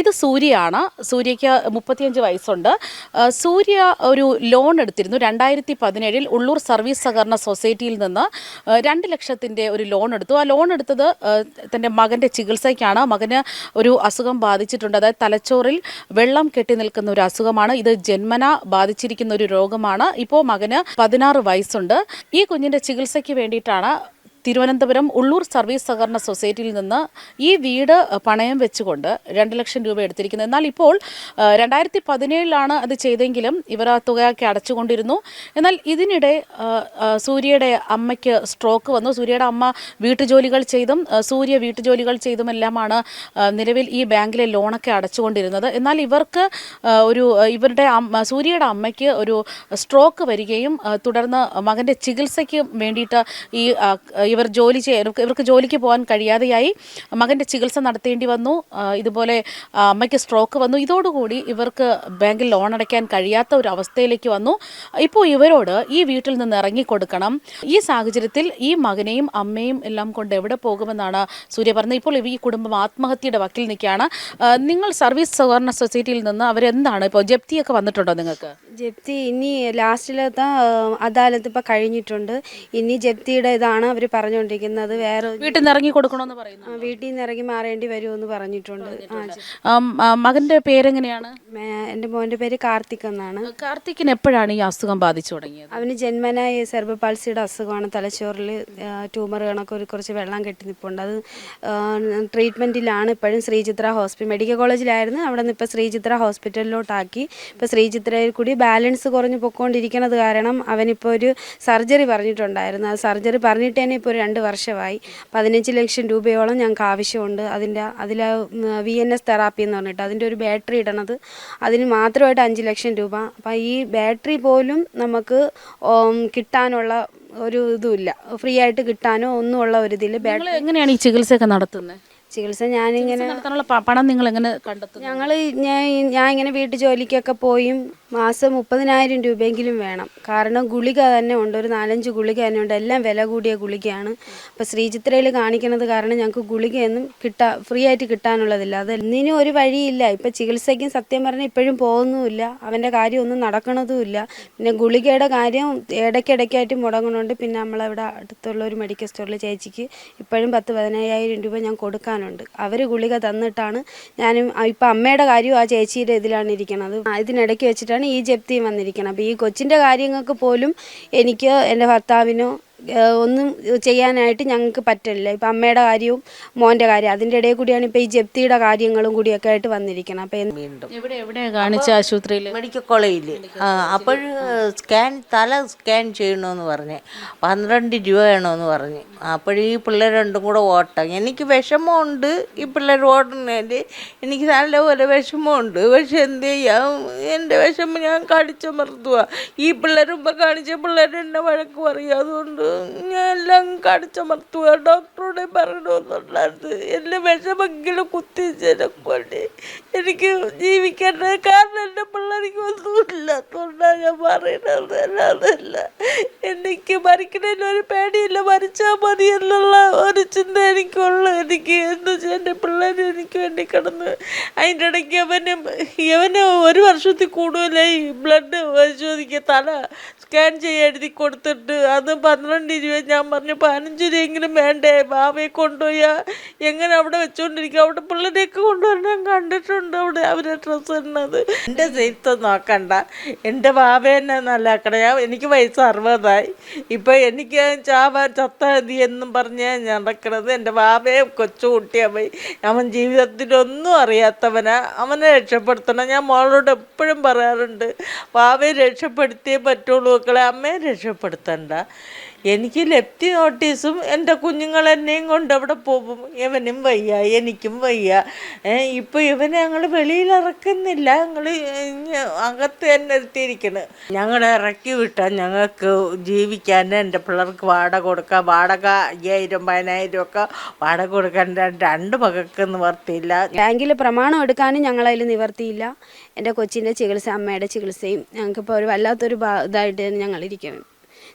ഇത് സൂര്യയാണ്. സൂര്യയ്ക്ക് മുപ്പത്തിയഞ്ച് വയസ്സുണ്ട്. സൂര്യ ഒരു ലോൺ എടുത്തിരുന്നു. രണ്ടായിരത്തി പതിനേഴിൽ ഉള്ളൂർ സർവീസ് സഹകരണ സൊസൈറ്റിയിൽ നിന്ന് രണ്ട് ലക്ഷത്തിന്റെ ഒരു ലോൺ എടുത്തു. ആ ലോൺ എടുത്തത് തന്റെ മകന്റെ ചികിത്സയ്ക്കാണ്. മകന് ഒരു അസുഖം ബാധിച്ചിട്ടുണ്ട്. അതായത് തലച്ചോറിൽ വെള്ളം കെട്ടി നിൽക്കുന്ന ഒരു അസുഖമാണ്. ഇത് ജന്മന ബാധിച്ചിരിക്കുന്ന ഒരു രോഗമാണ്. ഇപ്പോൾ മകന് പതിനാറ് വയസ്സുണ്ട്. ഈ കുഞ്ഞിന്റെ ചികിത്സയ്ക്ക് വേണ്ടിയിട്ടാണ് തിരുവനന്തപുരം ഉള്ളൂർ സർവീസ് സഹകരണ സൊസൈറ്റിയിൽ നിന്ന് ഈ വീട് പണയം വെച്ചുകൊണ്ട് രണ്ട് ലക്ഷം രൂപ എടുത്തിരിക്കുന്നത് എന്നാൽ ഇപ്പോൾ രണ്ടായിരത്തി പതിനേഴിലാണ് അത് ചെയ്തെങ്കിലും ഇവർ ആ തുകയൊക്കെ അടച്ചുകൊണ്ടിരുന്നു. എന്നാൽ ഇതിനിടെ സൂര്യയുടെ അമ്മയ്ക്ക് സ്ട്രോക്ക് വന്നു. സൂര്യയുടെ അമ്മ വീട്ടുജോലികൾ ചെയ്തും സൂര്യ വീട്ടുജോലികൾ ചെയ്തുമെല്ലാമാണ് നിലവിൽ ഈ ബാങ്കിലെ ലോണൊക്കെ അടച്ചുകൊണ്ടിരുന്നത്. എന്നാൽ ഇവർക്ക് ഒരു ഇവരുടെ സൂര്യയുടെ അമ്മയ്ക്ക് ഒരു സ്ട്രോക്ക് വരികയും തുടർന്ന് മകന്റെ ചികിത്സയ്ക്ക് വേണ്ടിയിട്ട് ഈ ഇവർ ജോലി ഇവർക്ക് ജോലിക്ക് പോകാൻ കഴിയാതെയായി മകന്റെ ചികിത്സ നടത്തേണ്ടി വന്നു. ഇതുപോലെ അമ്മയ്ക്ക് സ്ട്രോക്ക് വന്നു. ഇതോടുകൂടി ഇവർക്ക് ബാങ്കിൽ ലോൺ അടയ്ക്കാൻ കഴിയാത്ത ഒരു അവസ്ഥയിലേക്ക് വന്നു. ഇപ്പോൾ ഇവരോട് ഈ വീട്ടിൽ നിന്ന് ഇറങ്ങിക്കൊടുക്കണം ഈ സാഹചര്യത്തിൽ ഈ മകനെയും അമ്മയും എല്ലാം കൊണ്ട് എവിടെ പോകുമെന്നാണ് സൂര്യ പറഞ്ഞത്. ഇപ്പോൾ ഈ കുടുംബം ആത്മഹത്യയുടെ വക്കിൽ നിൽക്കുകയാണ്. നിങ്ങൾ സർവീസ് സഹകരണ സൊസൈറ്റിയിൽ നിന്ന് അവരെന്താണ് ഇപ്പോൾ ജപ്തിയൊക്കെ വന്നിട്ടുണ്ടോ നിങ്ങൾക്ക്? ജപ്തി ഇനി ലാസ്റ്റിലത്തെ അദാലത്ത് ഇപ്പോൾ കഴിഞ്ഞിട്ടുണ്ട്. ഇനി ജപ്തിയുടെ ഇതാണ് അവർ പറഞ്ഞുകൊണ്ടിരിക്കുന്നത് വേറെ വീട്ടിൽ നിന്ന് ഇറങ്ങി കൊടുക്കണമെന്ന് പറയുന്നു. വീട്ടിൽ നിന്ന് ഇറങ്ങി മാറേണ്ടി വരുമെന്ന് പറഞ്ഞിട്ടുണ്ട്. മകന്റെ പേരെങ്ങനെയാണ്? എന്റെ എന്റെ മോന്റെ പേര് കാർത്തിക് എന്നാണ്. കാർത്തിക്കിന് എപ്പോഴാണ് ഈ അസുഖം ബാധിച്ചു തുടങ്ങിയത്? അവന് ജന്മനായ ഈ സെർബ പാൾസിയുടെ അസുഖമാണ് തലച്ചോറിൽ ട്യൂമർ കണക്ക് ഒരു കുറച്ച് വെള്ളം കെട്ടി നിൽപ്പുണ്ട് അത് ട്രീറ്റ്മെന്റിലാണ് ഇപ്പോഴും ശ്രീചിത്ര ഹോസ്പിറ്റൽ മെഡിക്കൽ കോളേജിലായിരുന്നു. അവിടെ നിന്ന് ഇപ്പോൾ ശ്രീചിത്ര ഹോസ്പിറ്റലിലോട്ടാക്കി. ഇപ്പോൾ ശ്രീചിത്രയിൽ കൂടി ബാലൻസ് കുറഞ്ഞ് പൊക്കോണ്ടിരിക്കുന്നത് കാരണം അവനിപ്പോൾ ഒരു സർജറി പറഞ്ഞിട്ടുണ്ടായിരുന്നു. ആ സർജറി പറഞ്ഞിട്ട് തന്നെ ഇപ്പോൾ ഒരു രണ്ട് വർഷമായി. പതിനഞ്ച് ലക്ഷം രൂപയോളം ഞങ്ങൾക്ക് ആവശ്യമുണ്ട്. അതിന്റെ അതിൽ വി എൻ എസ് തെറാപ്പി എന്ന് പറഞ്ഞിട്ട് അതിന്റെ ഒരു ബാറ്ററി ഇടണത്. അതിന് മാത്രമായിട്ട് അഞ്ച് ലക്ഷം രൂപ. അപ്പം ഈ ബാറ്ററി പോലും നമുക്ക് കിട്ടാനുള്ള ഒരു ഇതുമില്ല. ഫ്രീ ആയിട്ട് കിട്ടാനോ ഒന്നും ഉള്ള ഒരു ഇതിൽ ബാറ്ററി എങ്ങനെയാണ് ഈ ചികിത്സയൊക്കെ നടത്തുന്നത് ചികിത്സ ഞാനിങ്ങനെ പണം നിങ്ങൾ എങ്ങനെ കണ്ടെത്തും ഞങ്ങൾ ഞാൻ ഞാൻ ഇങ്ങനെ വീട്ടു ജോലിക്കൊക്കെ പോയും. മാസം മുപ്പതിനായിരം രൂപയെങ്കിലും വേണം. കാരണം ഗുളിക തന്നെ ഉണ്ട്. ഒരു നാലഞ്ച് ഗുളിക തന്നെ ഉണ്ട്. എല്ലാം വില കൂടിയ ഗുളികയാണ്. അപ്പോൾ ശ്രീചിത്രയിൽ കാണിക്കുന്നത് കാരണം ഞങ്ങൾക്ക് ഗുളികയൊന്നും കിട്ടാ ഫ്രീ ആയിട്ട് കിട്ടാനുള്ളതില്ല. അത് ഒന്നിനും ഒരു വഴിയില്ല. ഇപ്പം ചികിത്സയ്ക്കും സത്യം പറഞ്ഞാൽ ഇപ്പോഴും പോകുന്നുമില്ല. അവന്റെ കാര്യം ഒന്നും നടക്കണതുമില്ല. പിന്നെ ഗുളികയുടെ കാര്യം ഇടയ്ക്കിടയ്ക്കായിട്ട് മുടങ്ങുന്നുണ്ട് പിന്നെ നമ്മളവിടെ അടുത്തുള്ള ഒരു മെഡിക്കൽ സ്റ്റോറിൽ ചേച്ചിക്ക് ഇപ്പോഴും പത്ത് പതിനയ്യായിരം രൂപ ഞാൻ കൊടുക്കാനുണ്ട്. അവർ ഗുളിക തന്നിട്ടാണ് ഞാനും ഇപ്പം അമ്മയുടെ കാര്യവും ആ ചേച്ചിയുടെ ഇതിലാണ് ഇരിക്കുന്നത് ഇതിനിടയ്ക്ക് വെച്ചിട്ടാണ് ഈ ജപ്തിയും വന്നിരിക്കുന്നത് അപ്പോൾ ഈ കൊച്ചിന്റെ കാര്യങ്ങൾക്ക് പോലും എനിക്ക് എന്റെ ഭർത്താവിനോ ഒന്നും ചെയ്യാനായിട്ട് ഞങ്ങൾക്ക് പറ്റില്ല. ഇപ്പം അമ്മയുടെ കാര്യവും മോന്റെ കാര്യം അതിന്റെ ഇടയിൽ കൂടിയാണ് ഇപ്പോൾ ഈ ജപ്തിയുടെ കാര്യങ്ങളും കൂടിയൊക്കെ ആയിട്ട് വന്നിരിക്കുന്നത്. അപ്പം വീണ്ടും. എവിടെ എവിടെയാണ് കാണിച്ച ആശുപത്രിയിൽ മെഡിക്കൽ കോളേജിൽ അപ്പോൾ സ്കാൻ തല സ്കാൻ ചെയ്യണമെന്ന് പറഞ്ഞ്. പന്ത്രണ്ട് രൂപ വേണമെന്ന് പറഞ്ഞ്. അപ്പോൾ ഈ പിള്ളേർ രണ്ടും കൂടെ ഓട്ടം. എനിക്ക് വിഷമമുണ്ട് ഈ പിള്ളേർ ഓടുന്നതിൽ. എനിക്ക് നല്ലപോലെ വിഷമമുണ്ട്. പക്ഷെ എന്ത് ചെയ്യാം? എന്റെ വിഷമം ഞാൻ കടിച്ചമർത്തുക ഈ പിള്ളേർ മുമ്പ് കാണിച്ച പിള്ളേർ എന്നെ വഴക്ക് പറയും. അതുകൊണ്ട് എല്ലാം കടിച്ചമർത്തുക ഡോക്ടറോട് പറയണമെന്നുണ്ടായിരുന്നു എന്റെ വിഷമെങ്കിലും കുത്തിച്ചെനക്കൊണ്ട് എനിക്ക് ജീവിക്കേണ്ടത് കാരണം എന്റെ പിള്ളേർക്ക് ഒന്നുമില്ലാത്തതുകൊണ്ടാണ് ഞാൻ പറയുന്നത് അല്ലാതല്ല എനിക്ക് മരിക്കണതിന് ഒരു പേടിയില്ല. മരിച്ചാൽ മതി എന്നുള്ള ഒരു ചിന്ത എനിക്കുള്ളു. എനിക്ക് എന്ന് വെച്ചാൽ എന്റെ പിള്ളേർ എനിക്ക് വേണ്ടി കിടന്ന് അതിന്റെ ഇടയ്ക്ക് അവന് ഇവന് ഒരു വർഷത്തിൽ കൂടുതലായി ബ്ലഡ് പരിശോധിക്കുക തല സ്കാൻ ചെയ്യാൻ എഴുതി കൊടുത്തിട്ട് അത് പന്ത്രണ്ട് രൂപ ഞാൻ പറഞ്ഞു പതിനഞ്ച് രൂപയെങ്കിലും വേണ്ടേ? ബാബയെ കൊണ്ടുപോയ. എങ്ങനെ അവിടെ വെച്ചുകൊണ്ടിരിക്കുക അവിടെ പിള്ളേരെയൊക്കെ കൊണ്ടുവരണം. കണ്ടിട്ടുണ്ട് അവിടെ അവരെ ഡ്രസ്സ് ഇടുന്നത്. എന്റെ ചരിത്രം നോക്കണ്ട എന്റെ ബാബേനെ നല്ലാക്കണം. ഞാൻ എനിക്ക് വയസ്സ് അറുപതായി. ഇപ്പം എനിക്ക് ചാവാൻ ചത്ത മതി എന്നും പറഞ്ഞ് ഞാൻ നടക്കണത് എന്റെ ബാബയെ കൊച്ചുകുട്ടിയാ പോയി. അവൻ ജീവിതത്തിലൊന്നും അറിയാത്തവനാ. അവനെ രക്ഷപ്പെടുത്തണം. ഞാൻ മോളോട് എപ്പോഴും പറയാറുണ്ട് ബാബയെ രക്ഷപ്പെടുത്തിയേ പറ്റുള്ളൂ മക്കളെ. അമ്മയെ രക്ഷപ്പെടുത്തണ്ട. എനിക്ക് ലെഫ്റ്റ് നോട്ടീസും എന്റെ കുഞ്ഞുങ്ങൾ എന്നെയും കൊണ്ട് അവിടെ പോകും. ഇവനും വയ്യ എനിക്കും വയ്യ. ഇപ്പം ഇവനെ ഞങ്ങൾ വെളിയിൽ ഇറക്കുന്നില്ല. ഞങ്ങൾ അകത്ത് തന്നെ ഇരുത്തിയിരിക്കണ്. ഞങ്ങൾ ഇറക്കി വിട്ടാൽ ഞങ്ങൾക്ക് ജീവിക്കാൻ എന്റെ പിള്ളേർക്ക് വാടക കൊടുക്കാം. വാടക അയ്യായിരം പതിനായിരം ഒക്കെ വാടക കൊടുക്കാൻ രണ്ട് മകൾക്ക് നിവർത്തിയില്ല. ബാങ്കിൽ പ്രമാണം എടുക്കാനും ഞങ്ങളതിൽ നിവർത്തിയില്ല. എന്റെ കൊച്ചിന്റെ ചികിത്സ അമ്മയുടെ ചികിത്സയും ഞങ്ങൾക്കിപ്പോൾ ഒരു വല്ലാത്തൊരു ഇതായിട്ട് ഞങ്ങളിരിക്കണം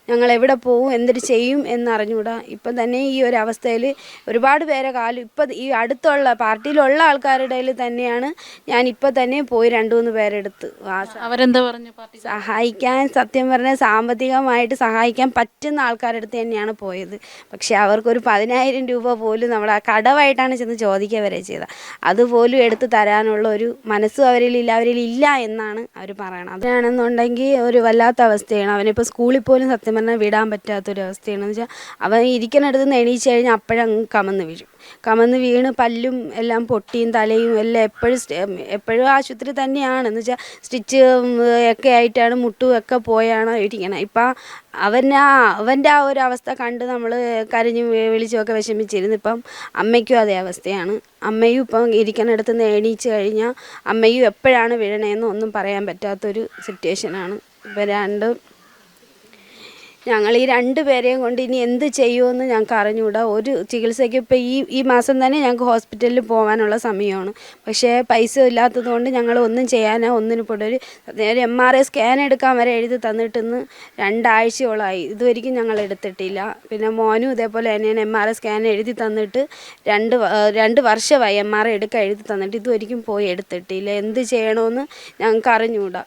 ഞങ്ങൾ എവിടെ പോകും എന്തിട്ട് ചെയ്യും എന്നറിഞ്ഞുകൂടാ. ഇപ്പം തന്നെ ഈ ഒരു അവസ്ഥയിൽ ഒരുപാട് പേരെ കാലം ഇപ്പം ഈ അടുത്തുള്ള പാർട്ടിയിലുള്ള ആൾക്കാരുടെ തന്നെയാണ് ഞാൻ ഇപ്പം തന്നെ പോയി രണ്ടു മൂന്ന് പേരെടുത്ത് അവരെന്താ പറഞ്ഞു പാർട്ടി സഹായിക്കാൻ സത്യം പറഞ്ഞാൽ സാമ്പത്തികമായിട്ട് സഹായിക്കാൻ പറ്റുന്ന ആൾക്കാരുടെ അടുത്ത് തന്നെയാണ് പോയത്. പക്ഷേ അവർക്കൊരു പതിനായിരം രൂപ പോലും നമ്മൾ ആ കടവായിട്ടാണ് ചെന്ന് ചോദിക്കുക വരെ ചെയ്തത്. അതുപോലും എടുത്ത് തരാനുള്ള ഒരു മനസ്സും അവരിലില്ല അവരിലില്ല എന്നാണ് അവർ പറയണത്. അതിനാണെന്നുണ്ടെങ്കിൽ ഒരു വല്ലാത്ത അവസ്ഥയാണ്. അവനിപ്പോൾ സ്കൂളിൽ പോലും സത്യം പറഞ്ഞാൽ വിടാൻ പറ്റാത്തൊരവസ്ഥയാണ്. എന്ന് വെച്ചാൽ അവൻ ഇരിക്കുന്നിടത്ത് നിന്ന് എണീച്ച് കഴിഞ്ഞാൽ അപ്പോഴങ്ങ് കമന്ന് വീഴും. കമന്ന് വീണ് പല്ലും എല്ലാം പൊട്ടിയും തലയും എല്ലാം എപ്പോഴും എപ്പോഴും ആശുപത്രി തന്നെയാണ്. എന്ന് വെച്ചാൽ സ്റ്റിച്ച് ഒക്കെ ആയിട്ടാണ് മുട്ടും ഒക്കെ പോയാണ് ഇരിക്കണം. ഇപ്പം അവൻ ആ അവന്റെ ആ ഒരു അവസ്ഥ കണ്ട് നമ്മൾ കരഞ്ഞ് വിളിച്ചുമൊക്കെ വിഷമിച്ചിരുന്നു. ഇപ്പം അമ്മയ്ക്കും അതേ അവസ്ഥയാണ്. അമ്മയും ഇപ്പം ഇരിക്കുന്നിടത്ത് നിന്ന് എണീച്ച് കഴിഞ്ഞാൽ അമ്മയും എപ്പോഴാണ് വീഴണേന്ന് ഒന്നും പറയാൻ പറ്റാത്തൊരു സിറ്റുവേഷനാണ് ഇപ്പം രണ്ടും ഞങ്ങൾ ഈ രണ്ട് പേരെയും കൊണ്ട് ഇനി എന്ത് ചെയ്യുമെന്ന് ഞങ്ങൾക്ക് അറിഞ്ഞുകൂടാ. ഒരു ചികിത്സയ്ക്ക് ഇപ്പോൾ ഈ ഈ മാസം തന്നെ ഞങ്ങൾക്ക് ഹോസ്പിറ്റലിൽ പോകാനുള്ള സമയമാണ്. പക്ഷേ പൈസ ഇല്ലാത്തത് കൊണ്ട് ഞങ്ങൾ ഒന്നും ചെയ്യാനോ ഒന്നിനും പോട്ടെ ഒരു എം ആർ ഐ സ്കാൻ എടുക്കാൻ വരെ എഴുതി തന്നിട്ടെന്ന് രണ്ടാഴ്ചയോളമായി. ഇതുവരെയ്ക്കും ഞങ്ങൾ എടുത്തിട്ടില്ല. പിന്നെ മോനും ഇതേപോലെ തന്നെയാണ് എം ആർ ഐ സ്കാൻ എഴുതി തന്നിട്ട് രണ്ട് രണ്ട് വർഷമായി എം ആർ ഐ എടുക്കാൻ എഴുതി തന്നിട്ട് ഇതുവരെയ്ക്കും പോയി എടുത്തിട്ടില്ല. എന്ത് ചെയ്യണമെന്ന് ഞങ്ങൾക്ക് അറിഞ്ഞുകൂടാ.